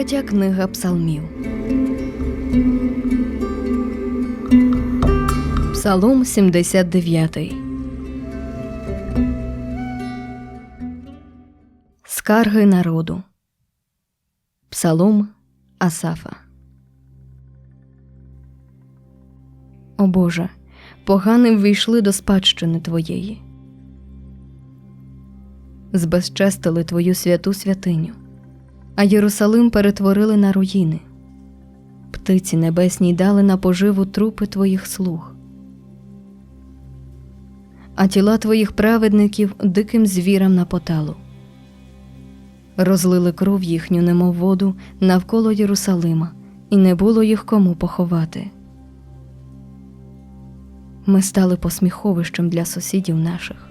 Третя книга псалмів. Псалом 79. Скарги народу. Псалом Асафа. О Боже, погани ввійшли до спадщини Твоєї. Збезчестили Твою святу святиню, а Єрусалим перетворили на руїни. Птиці небесні дали на поживу трупи Твоїх слуг. А тіла Твоїх праведників диким звірам на поталу. Розлили кров їхню, немов воду, навколо Єрусалима, і не було їх кому поховати. Ми стали посміховищем для сусідів наших,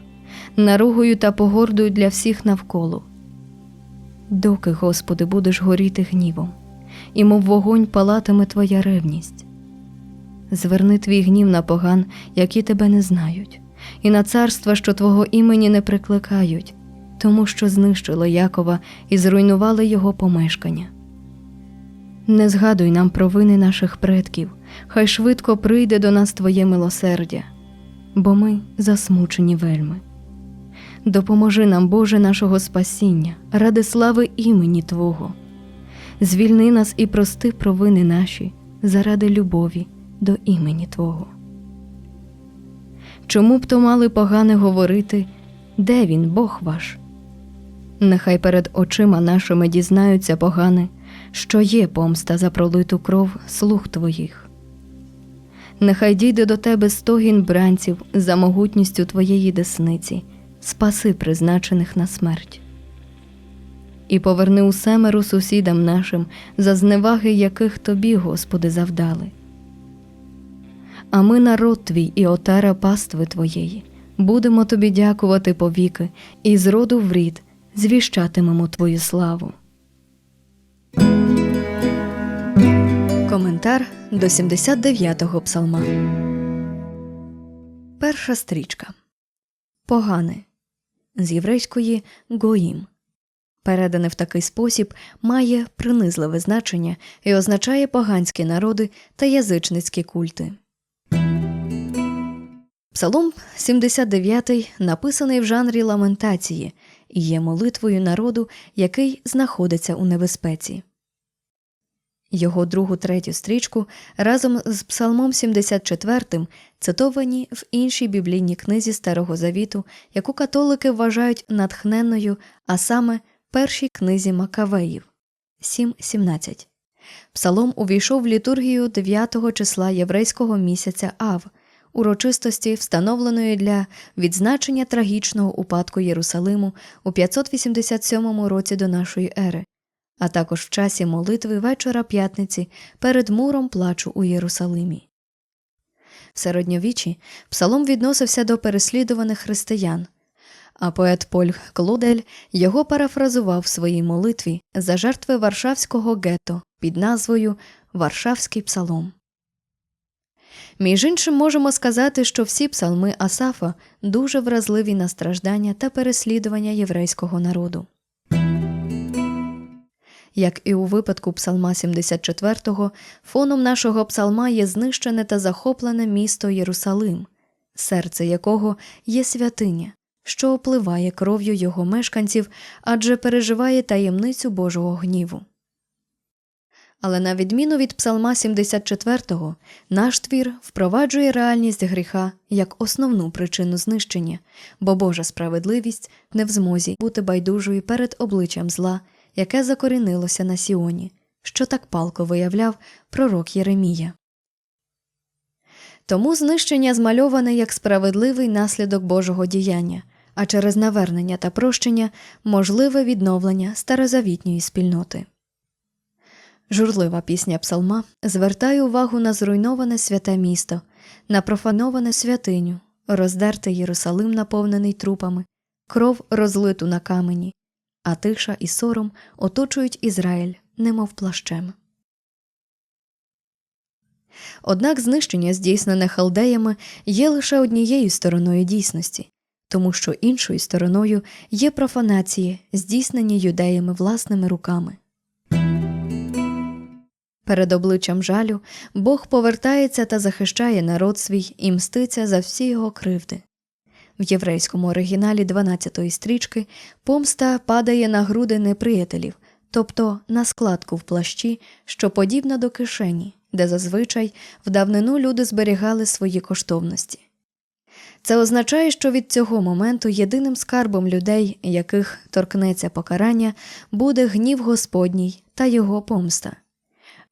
наругою та погордою для всіх навколо. Доки, Господи, будеш горіти гнівом, і мов вогонь палатиме Твоя ревність. Зверни твій гнів на поган, які тебе не знають, і на царства, що Твого імені не прикликають, тому що знищили Якова і зруйнували його помешкання. Не згадуй нам провини наших предків, хай швидко прийде до нас Твоє милосердя, бо ми засмучені вельми. Допоможи нам, Боже, нашого спасіння, ради слави імені Твого. Звільни нас і прости провини наші заради любові до імені Твого. Чому б то мали погане говорити, де він, Бог ваш? Нехай перед очима нашими дізнаються погане, що є помста за пролиту кров слуг твоїх. Нехай дійде до тебе стогін бранців за могутністю твоєї десниці, спаси призначених на смерть. І поверни у семеру сусідам нашим, за зневаги яких тобі, Господи, завдали. А ми народ твій і отара пастви твоєї, будемо тобі дякувати повіки, і з роду в рід звіщатимемо твою славу. Коментар до 79-го псалма. Перша стрічка. Погане з єврейської гоїм. Передане в такий спосіб має принизливе значення і означає поганські народи та язичницькі культи. Псалом 79 написаний в жанрі ламентації і є молитвою народу, який знаходиться у небезпеці. Його другу третю стрічку разом з Псалмом 74 цитовані в іншій біблійній книзі Старого Завіту, яку католики вважають натхненною, а саме першій книзі Макавеїв 7.17. Псалом увійшов в літургію 9 числа єврейського місяця Ав, урочистості, встановленої для відзначення трагічного упадку Єрусалиму у 587 році до нашої ери, а також в часі молитви вечора п'ятниці перед муром плачу у Єрусалимі. В середньовіччі псалом відносився до переслідуваних християн, а поет Поль Клодель його парафразував в своїй молитві за жертви Варшавського гетто під назвою Варшавський псалом. Між іншим можемо сказати, що всі псалми Асафа дуже вразливі на страждання та переслідування єврейського народу. Як і у випадку псалма 74-го, фоном нашого псалма є знищене та захоплене місто Єрусалим, серце якого є святиня, що опливає кров'ю його мешканців, адже переживає таємницю Божого гніву. Але на відміну від Псалма 74-го, наш твір впроваджує реальність гріха як основну причину знищення, бо Божа справедливість не в змозі бути байдужою перед обличчям зла, яке закорінилося на Сіоні, що так палко виявляв пророк Єремія. Тому знищення змальоване як справедливий наслідок Божого діяння, а через навернення та прощення можливе відновлення старозавітньої спільноти. Журлива пісня псалма звертає увагу на зруйноване святе місто, на профановане святиню, роздертий Єрусалим, наповнений трупами, кров розлиту на камені, а тиша і сором оточують Ізраїль, немов плащем. Однак знищення, здійснене халдеями, є лише однією стороною дійсності, тому що іншою стороною є профанації, здійснені юдеями власними руками. Перед обличчям жалю Бог повертається та захищає народ свій і мститься за всі його кривди. В єврейському оригіналі 12-ї стрічки помста падає на груди неприятелів, тобто на складку в плащі, що подібна до кишені, де зазвичай в давнину люди зберігали свої коштовності. Це означає, що від цього моменту єдиним скарбом людей, яких торкнеться покарання, буде гнів Господній та його помста.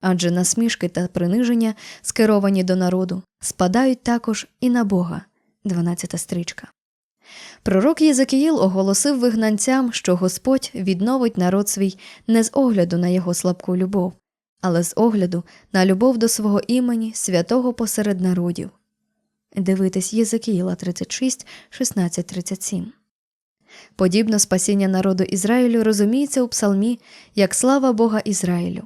Адже насмішки та приниження, скеровані до народу, спадають також і на Бога. 12 стрічка. Пророк Єзекіїл оголосив вигнанцям, що Господь відновить народ свій не з огляду на його слабку любов, але з огляду на любов до свого імені, святого посеред народів. Дивитись Єзекіїла 36, 16, 37. Подібно спасіння народу Ізраїлю розуміється у псалмі як слава Бога Ізраїлю.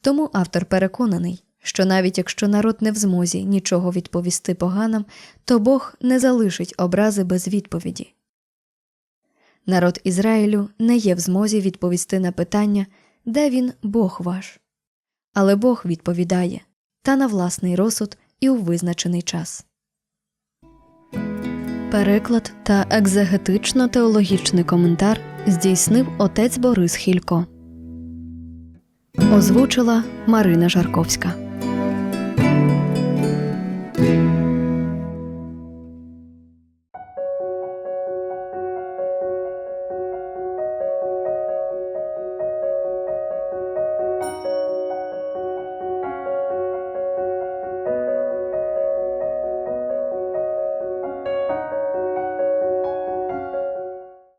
Тому автор переконаний, що навіть якщо народ не в змозі нічого відповісти поганам, то Бог не залишить образи без відповіді. Народ Ізраїлю не є в змозі відповісти на питання, де він Бог ваш. Але Бог відповідає та на власний розсуд і у визначений час. Переклад та екзегетично-теологічний коментар здійснив отець Борис Хілько. Озвучила Марина Жарковська.